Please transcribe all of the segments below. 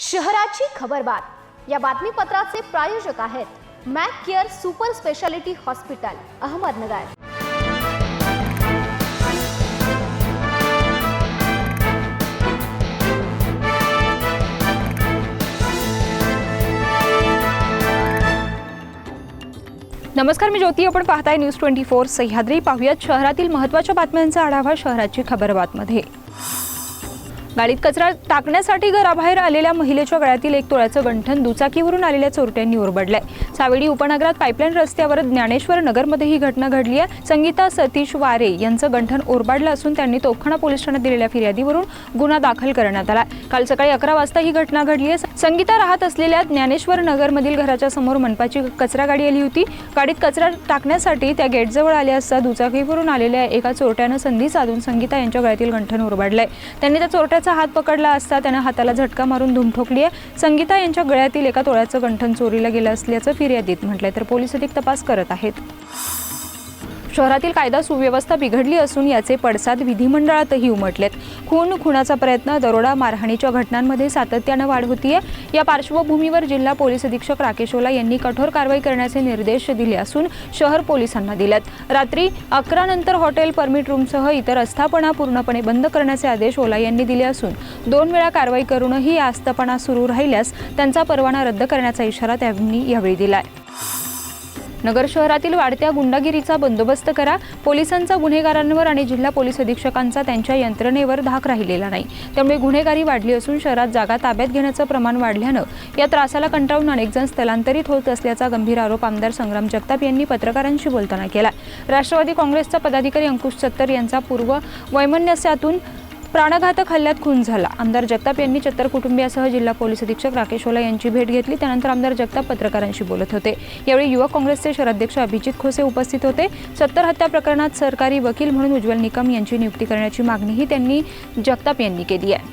शहराची खबरबात या बातमीपत्राचे प्रायोजक आहेत Mac care super speciality hospital Ahmednagar. नमस्कार मी ज्योती. आपण पाहताय न्यूज ट्वेंटी फोर सह्याद्री. पाहुयात शहरातील महत्त्वाच्या बातम्यांचा आढावा शहराची खबरबातमध्ये. गाडीत कचरा टाकण्यासाठी घराबाहेर आलेल्या महिलेच्या गळ्यातील एक तोळ्याचं गंठन दुचाकीवरून आलेल्या चोरट्यांनी ओरबडलंय. सावेडी उपनगरात पाईपलाईन रस्त्यावर ज्ञानेश्वर नगरमध्ये ही घटना घडली आहे. संगीता सतीश वारे यांचं गंठन ओरबाडलं असून त्यांनी तोफखाना पोलीस ठाण्यात दिलेल्या फिर्यादीवरून गुन्हा दाखल करण्यात आला काल सकाळी अकरा वाजता ही घटना घडली आहे. संगीता राहत असलेल्या ज्ञानेश्वर नगरमधील घराच्या समोर मनपाची कचरा गाडी आली होती. गाडीत कचरा टाकण्यासाठी त्या गेटजवळ आल्या असता दुचाकीवरून आलेल्या एका चोरट्यानं संधी साधून संगीता यांच्या गळ्यातील गंठन ओरबाडलंय. त्यांनी त्या चोरट्या चोरट्याचा हात पकडला असता त्यानं हाताला झटका मारून धूम ठोकली आहे. संगीता यांच्या गळ्यातील एका तोळ्याचं गंठन चोरीला गेलं असल्याचं फिर्यादीत म्हटलंय. तर पोलीस अधिक तपास करत आहेत. शहरातील कायदा सुव्यवस्था बिघडली असून याचे पडसाद विधिमंडळातही उमटलेत. खून खुनाचा प्रयत्न दरोडा मारहाणीच्या घटनांमध्ये सातत्यानं वाढ होतीये. या पार्श्वभूमीवर जिल्हा पोलीस अधीक्षक राकेश ओला यांनी कठोर कारवाई करण्याचे निर्देश दिले असून शहर पोलिसांना दिलेत. रात्री अकरा नंतर हॉटेल परमिट रूमसह इतर आस्थापना पूर्णपणे बंद करण्याचे आदेश ओला यांनी दिले असून दोन वेळा कारवाई करूनही आस्थापना सुरू राहिल्यास त्यांचा परवाना रद्द करण्याचा इशारा त्यांनी यावेळी दिलाय. नगर शहरातील वाढत्या गुंडागिरीचा बंदोबस्त करा. पोलिसांचा गुन्हेगारांवर आणि जिल्हा पोलीस अधीक्षकांचा त्यांच्या यंत्रणेवर धाक राहिलेला नाही. त्यामुळे गुन्हेगारी वाढली असून शहरात जागा ताब्यात घेण्याचं प्रमाण वाढल्यानं या त्रासाला कंटाळून अनेक जण स्थलांतरित होत असल्याचा गंभीर आरोप आमदार संग्राम जगताप यांनी पत्रकारांशी बोलताना केला. राष्ट्रवादी काँग्रेसचा पदाधिकारी अंकुश सत्तर यांचा पूर्व वैमनस्यातून प्राणघातक हल्ल्यात खून झाला. आमदार जगताप यांनी चत्तर कुटुंबियासह जिल्हा पोलीस अधीक्षक राकेश ओला यांची भेट घेतली. त्यानंतर आमदार जगताप पत्रकारांशी बोलत होते. यावेळी युवक काँग्रेसचे शहराध्यक्ष अभिजित खोसे उपस्थित होते. सत्तर हत्या प्रकरणात सरकारी वकील म्हणून उज्ज्वल निकम यांची नियुक्ती करण्याची मागणीही त्यांनी जगताप यांनी केली आहे.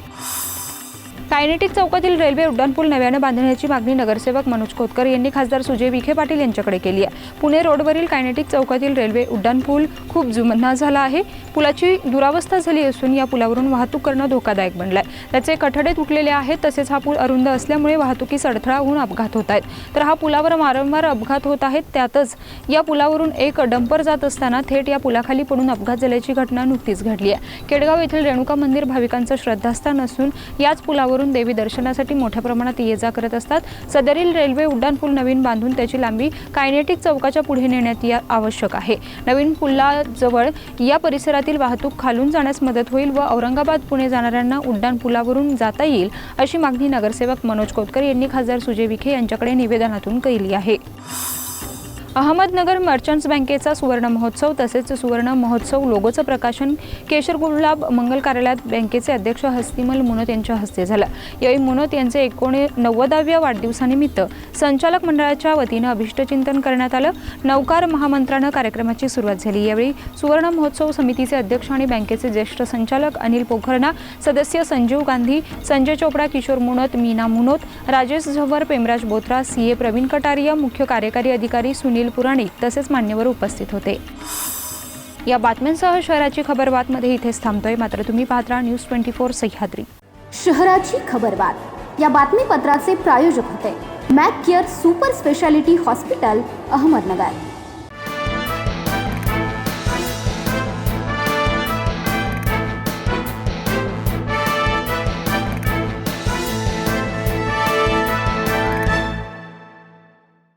कायनेटिक चौकातील रेल्वे उड्डाणपूल नव्यानं बांधण्याची मागणी नगरसेवक मनोज खोतकर यांनी खासदार सुजय विखे पाटील यांच्याकडे केली आहे. पुणे रोडवरील कायनेटिक चौकातील रेल्वे उड्डाणपूल खूप जुमन्ना झाला आहे. पुलाची दुरावस्था झाली असून या पुलावरून वाहतूक करणं धोकादायक बनलं आहे त्याचे कठडे तुटलेले आहेत तसेच हा पूल अरुंद असल्यामुळे वाहतुकीस अडथळा होऊन अपघात होत आहेत. तर हा पुलावर वारंवार अपघात होत आहेत त्यातच या पुलावरून एक डंपर जात असताना थेट या पुलाखाली पडून अपघात झाल्याची घटना नुकतीच घडली आहे. केडगाव येथील रेणुका मंदिर भाविकांचं श्रद्धास्थान असून याच पुलावरून देवी दर्शनासाठी मोठ्या प्रमाणात ये जा करत असतात. सदरील रेल्वे उड्डाणपूल नवीन बांधून त्याची लांबी कायनेटिक चौकाच्या पुढे नेण्यात या आवश्यक आहे. नवीन पुलाजवळ या परिसरातील वाहतूक खालून जाण्यास मदत होईल व औरंगाबाद पुणे जाणाऱ्यांना उड्डाण पुलावरून जाता येईल अशी मागणी नगरसेवक मनोज कोतकर यांनी खासदार सुजय विखे यांच्याकडे निवेदनातून केली आहे. अहमदनगर मर्चंट्स बँकेचा सुवर्ण महोत्सव तसेच सुवर्ण महोत्सव लोगोचं प्रकाशन केशर गुलाब मंगल कार्यालयात बँकेचे अध्यक्ष हस्तिमल मुनोत यांच्या हस्ते झालं. यावेळी मुनोत यांचे एकोणी नव्वदाव्या वाढदिवसानिमित्त संचालक मंडळाच्या वतीनं अभिष्टचिंतन करण्यात आलं. नौकार महामंत्रानं कार्यक्रमाची सुरुवात झाली. यावेळी सुवर्ण महोत्सव समितीचे अध्यक्ष आणि बँकेचे ज्येष्ठ संचालक अनिल पोखरणा सदस्य संजीव गांधी संजय चोपडा किशोर मुनोत मीना मुनोत राजेश झव्वर पेमराज बोत्रा सी ए प्रवीण कटारिया मुख्य कार्यकारी अधिकारी सुनील पुराणिक तसेच मान्यवर उपस्थित होते. या बातम्यांसह शहराची खबरबातमध्ये इथेच थांबतोय. मात्र तुम्ही पाहत राहा न्यूज ट्वेंटी फोर सह्याद्री. शहराची खबरबात या बातमीपत्राचे प्रायोजक होते. Mac care super speciality hospital Ahmednagar.